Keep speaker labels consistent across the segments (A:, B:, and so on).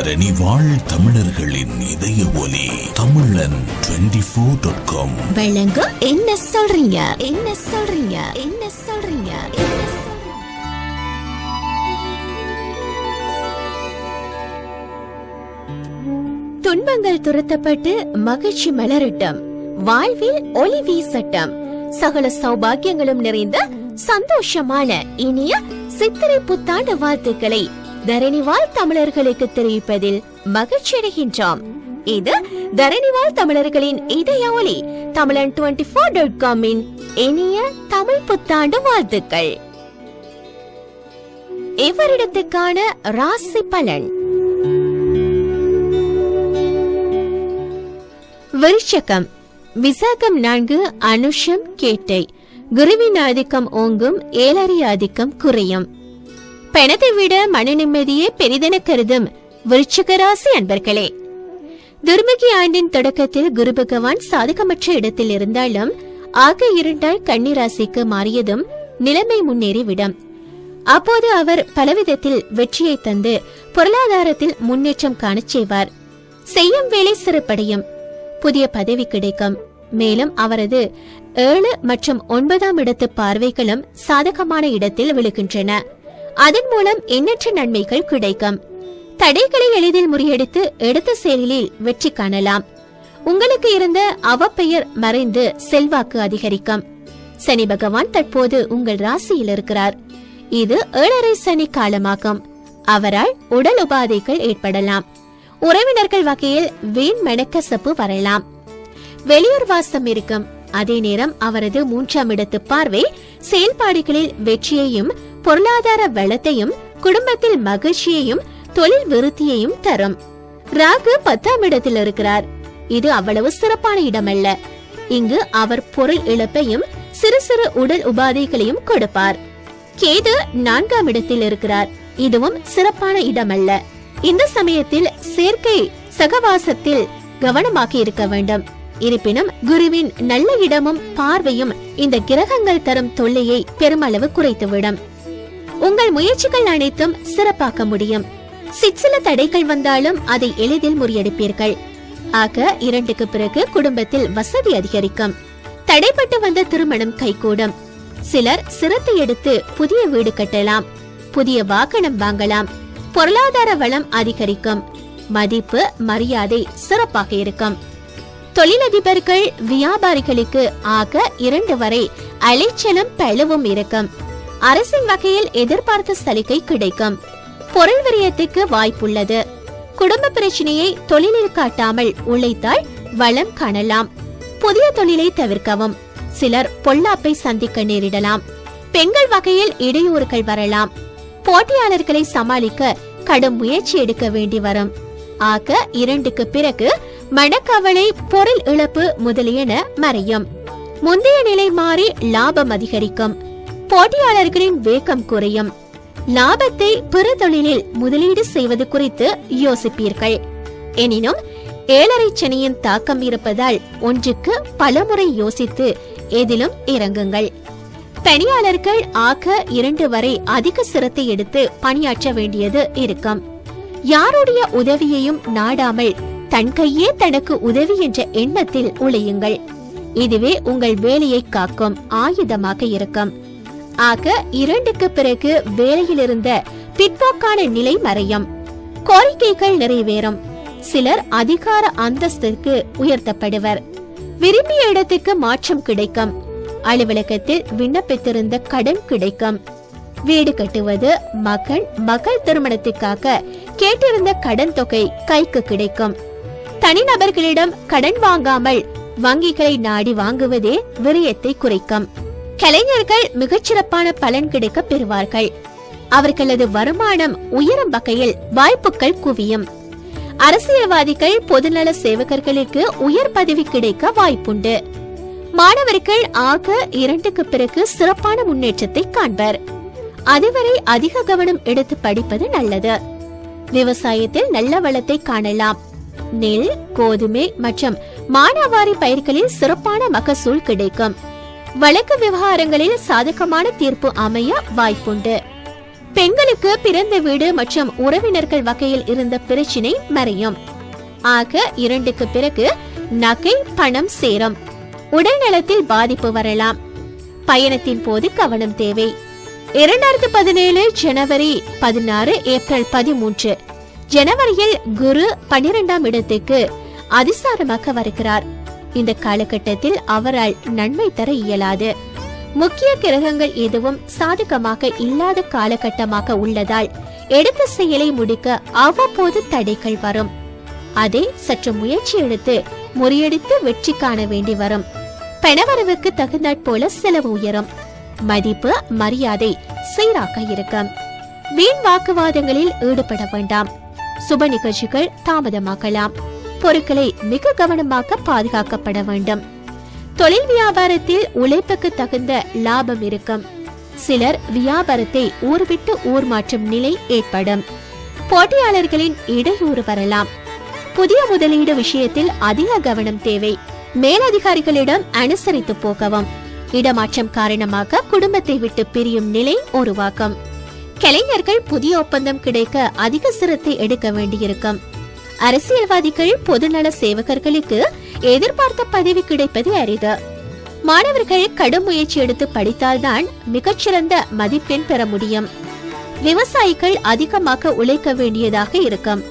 A: தரணி வாழ் தமிழர்களின் இதய ஒலி தமிழன் டுவெண்டி ஃபோர் டாட் காம்
B: வழங்க என்ன சொல்றீங்க? என்ன சொல்றீங்க? என்ன சொல்றீங்க? என்ன சொல்றீங்க? துன்பங்கள் துரத்தப்பட்டு மகிழ்ச்சி மலரட்டும். வாழ்வில் ஒளி வீசட்டும். சகல சௌபாகியங்களும் நிறைந்த சந்தோஷமான இனிய சித்திரை புத்தாண்டு வாழ்த்துக்களை தரணிவாழ் தமிழர்களுக்கு தெரிவிப்பதில் மகிழ்ச்சி அடைகின்றோம். இது தரணிவாழ் தமிழர்களின் இதய ஒளி தமிழன் டுவெண்டி ஃபோர் டாட் காமின் இனிய தமிழ் புத்தாண்டு வாழ்த்துக்கள். இவரிடத்துக்கான ராசி பலன். விருச்சகம் விசாகம் நான்கு அனுஷம் கேட்டை. குருவின் ஆதிக்கம் ஓங்கும் ஏழரை ஆதிக்கம் குறையும். பணத்தை விட மன நிம்மதியே பெரிதென கருதும் விருச்சிகராசி அன்பர்களே. துர்முகி ஆண்டின் தொடக்கத்தில் குரு பகவான் சாதகமற்ற இடத்தில் இருந்தாலும் ஆக இருண்டால் கன்னிராசிக்கு மாறியதும் நிலைமை முன்னேறிவிடும் அப்போது அவர் பலவிதத்தில் வெற்றியை தந்து பொருளாதாரத்தில் முன்னேற்றம் காணச் செய்வார். செய்யும் வேலை சிறப்படையும். புதிய பதவி கிடைக்கும். மேலும் அவரது ஏழு மற்றும் ஒன்பதாம் இடத்து பார்வைகளும் சாதகமான இடத்தில் விழுகின்றன. அதன் மூலம் எண்ணற்ற நன்மைகள் கிடைக்கும். தடைகளை எளிதில் முறியடித்து எடுத்த செயலில் வெற்றி காணலாம். உங்களுக்கு இருந்த அவப்பெயர் மறைந்து செல்வாக்கு அதிகரிக்கும். சனி பகவான் தற்போது உங்கள் ராசியில் இருக்கிறார். இது ஏழரை சனி காலமாகும். அவரால் உடல் உபாதைகள் ஏற்படலாம். உறவினர்கள் வகையில் வீண் மெனக்கசப்பு வரலாம். வெளியூர் வாசம் இருக்கும். அதே நேரம் அவரது மூன்றாம் இடத்து பார்வை செயல்பாடுகளில் வெற்றியையும் பொருளாதார வளத்தையும் குடும்பத்தில் மகிழ்ச்சியையும் தொழில் விருத்தியையும் தரும். ராகு பத்தாம் இடத்தில் இருக்கிறார். இது அவ்வளவு சிறப்பான இடமல்ல. இங்கு அவர் பொருள் இழப்பையும் சிறு சிறு உடல் உபாதைகளையும் கொடுப்பார். கேது நான்காம் இடத்தில் இருக்கிறார். இதுவும் சிறப்பான இடமல்ல. இந்த சமயத்தில் சேர்க்கை சகவாசத்தில் கவனமாக இருக்க வேண்டும். இருப்பினும் குருவின் நல்ல இடமும் பார்வையும் இந்த கிரகங்கள் தரும் தொல்லையை பெருமளவு குறைத்துவிடும். உங்கள் முயற்சிகள் அனைத்தும் சிறப்பாக்க முடியும். சிற்சில தடைகள் வந்தாலும் அதை எளிதில் முறியடிப்பீர்கள். ஆக இரண்டுக்கு பிறகு குடும்பத்தில் வசதி அதிகரிக்கும். தடைப்பட்டு வந்த திருமணம் கைகூடும். சிலர் சிரத்தை எடுத்து புதிய வீடு கட்டலாம். புதிய வாகனம் வாங்கலாம். பொருளாதார வளம் அதிகரிக்கும். மதிப்பு மரியாதை சிறப்பாக இருக்கும். தொழிலதிபர்கள் வியாபாரிகளுக்கு ஆக இரண்டு வரை அலைச்சலும் பழுவும் இருக்கும். அரசின் வகையில் எதிர்பார்த்த சலுகை கிடைக்கும். பொருள் விரயத்துக்கு வாய்ப்புள்ளது. குடும்ப பிரச்சனையை தொழிலில் காட்டாமல் உழைத்தால் வளம் காணலாம். புதிய தொழிலை தவிர்க்கவும். சிலர் பொல்லாப்பை சந்திக்க நேரிடலாம். பெண்கள் வகையில் இடையூறுகள் வரலாம். போட்டியாளர்களை சமாளிக்க கடும் முயற்சி எடுக்க வேண்டி வரும். ஆக இரண்டுக்கு பிறகு மனக்கவலை பொருள் இழப்பு முதலியன மறையும். முந்தைய நிலை மாறி லாபம் அதிகரிக்கும். போட்டியாளர்களின் வேகம் குறையும். லாபத்தை பிற தொழிலில் முதலீடு செய்வது குறித்து யோசிப்பீர்கள். எனினும் ஏழரை சனியின் தாக்கம் இருப்பதால் ஒன்றுக்கு பலமுறை யோசித்து எதிலும் இறங்குங்கள். பணியாளர்கள் ஆக இரண்டு வரை அதிக சிரத்தை எடுத்து பணியாற்ற வேண்டியது இருக்கும். யாருடைய உதவியையும் நாடாமல் தன் கையே தனக்கு உதவி என்ற எண்ணத்தில் உழையுங்கள். இதுவே உங்கள் வேலையை காக்கும் ஆயுதமாக இருக்கும். ஆக இரண்டுக்கு பிறகு வேலையில் இருந்த பிற்போக்கான நிலை மறையும். கோரிக்கைகள் நிறைவேறும். சிலர் அதிகார அந்தஸ்திற்கு உயர்த்தப்படுவர். விரும்பிய இடத்துக்கு மாற்றம் கிடைக்கும். அலுவலகத்தில் விண்ணப்பித்திருந்த கடன் கிடைக்கும். வீடு கட்டுவது மகன் மகள் திருமணத்துக்காக கேட்டிருந்த கடன் தொகை கைக்கு கிடைக்கும். தனிநபர்களிடம் கடன் வாங்காமல் வங்கிகளை நாடி வாங்குவதே விரயத்தை குறைக்கும். கலைஞர்கள் மிகச்சிறப்பான பலன் கிடைக்க பெறுவார்கள். அவர்களது வருமானம் உயரும் வகையில் வாய்ப்புகள் குவியும். அரசியல்வாதிகள் பொதுநல சேவகர்களுக்கு உயர் பதவி கிடைக்க வாய்ப்புண்டு. மாணவர்கள் ஆக இரண்டுக்கு பிறகு சிறப்பான முன்னேற்றத்தை காண்பர். அதுவரை அதிக கவனம் எடுத்து படிப்பது நல்லது. விவசாயத்தில் நல்ல வளத்தை காணலாம். நெல் கோதுமை மற்றும் மானாவாரி பயிர்களில் சிறப்பான மகசூல் கிடைக்கும். வழக்கு விவகாரங்களில் சாதகமான தீர்ப்பு அமைய வாய்ப்புண்டு. பெண்களுக்கு பிறந்த வீடு மற்றும் உறவினர்கள் வகையில் இருந்த பிரச்சினை மறையும். ஆக இரண்டுக்கு பிறகு நகை பணம் சேரும். உடல் நலத்தில் பாதிப்பு வரலாம். பயணத்தின் போது கவனம் தேவை. இரண்டாயிரத்து பதினேழு ஜனவரி பதினாறு ஏப்ரல் பதிமூன்று. ஜனவரியில் குரு பன்னிரெண்டாம் இடத்துக்கு அதிசாரமாக வருகிறார். இந்த காலகட்டத்தில் அவரால் நன்மை தர இயலாது. முக்கிய கிரகங்கள் எதுவும் சாதகமாக இல்லாத காலகட்டமாக உள்ளதால் எடுத்த செயலை முடிக்க அவ்வப்போது தடைகள் வரும். அதை சற்று முயற்சி எடுத்து முறியடித்து வெற்றி காண வேண்டி வரும். பணவரவுக்கு தகுந்தாற் போல செலவு உயரும். மதிப்பு மரியாதை சீராக இருக்கும். வீண் வாக்குவாதங்களில் ஈடுபட வேண்டாம். சுப நிகழ்ச்சிகள் தாமதமாகலாம். பொருட்களை மிக கவனமாக பாதுகாக்கப்பட வேண்டும். தொழில் வியாபாரத்தில் உழைப்புக்கு தகுந்த லாபம் இருக்கும். சிலர் வியாபாரத்தை ஊர் விட்டு ஊர் மாற்றும் நிலை ஏற்படும். போட்டியாளர்களின் இடையூறு வரலாம். புதிய முதலீடு விஷயத்தில் அதிக கவனம் தேவை. மேலதிகாரிகளிடம் அனுசரித்து போகவும். இடமாற்றம் காரணமாக குடும்பத்தை விட்டு பிரியும் நிலை உருவாக்கும். கலைஞர்கள் புதிய ஒப்பந்தம் கிடைக்க அதிக சிரத்தை எடுக்க வேண்டியிருக்கும். அரசியல்வாதிகள் பொதுநல சேவகர்களுக்கு எதிர்பார்த்த பதவி கிடைப்பது அரிது. மாணவர்கள் கடும் முயற்சி எடுத்து படித்தால்தான் மிகச்சிறந்த மதிப்பெண் பெற முடியும். விவசாயிகள் அதிகமாக உழைக்க வேண்டியதாக இருக்கும்.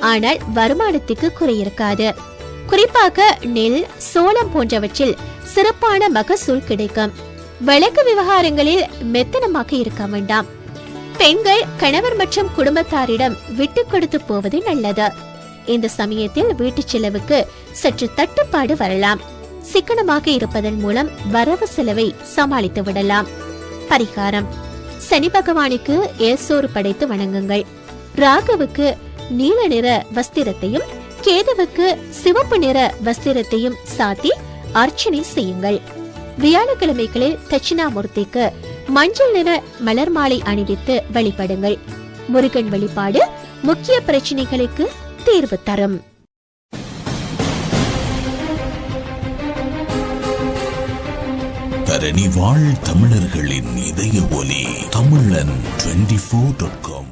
B: ஆனால் வருமானத்துக்கு குறை இருக்காது. குறிப்பாக நெல் சோளம் போன்றவற்றில் சிறப்பான மகசூல் கிடைக்கும். வழக்கு விவகாரங்களில் மெத்தனமாக இருக்க வேண்டாம். பெண்கள் கணவர் மற்றும் குடும்பத்தாரிடம் விட்டு கொடுத்து போவது நல்லது. இந்த சமயத்தில் வீட்டு செலவுக்கு சற்று தட்டுப்பாடு வரலாம். சிக்கனமாக இருப்பதன் மூலம் வரவு செலவை சமாளித்து விடலாம். பரிகாரம். சனி பகவானுக்கு ஏசோறு படைத்து வணங்குங்கள். ராகுவுக்கு நீல நிற வஸ்திரத்தையும் கேதுவுக்கு சிவப்பு நிற வஸ்திரத்தையும் சாத்தி அர்ச்சனை செய்யுங்கள். வியாழக்கிழமைகளில் தட்சிணாமூர்த்திக்கு மஞ்சள் நிற மலர் மாலை அணிவித்து வழிபடுங்கள். முருகன் வழிபாடு முக்கிய பிரச்சனைகளுக்கு தீர்வு தரும்.
A: தரணி வாழ் தமிழர்களின் இதய ஒலி தமிழன் டுவெண்டி ஃபோர் டாட் காம்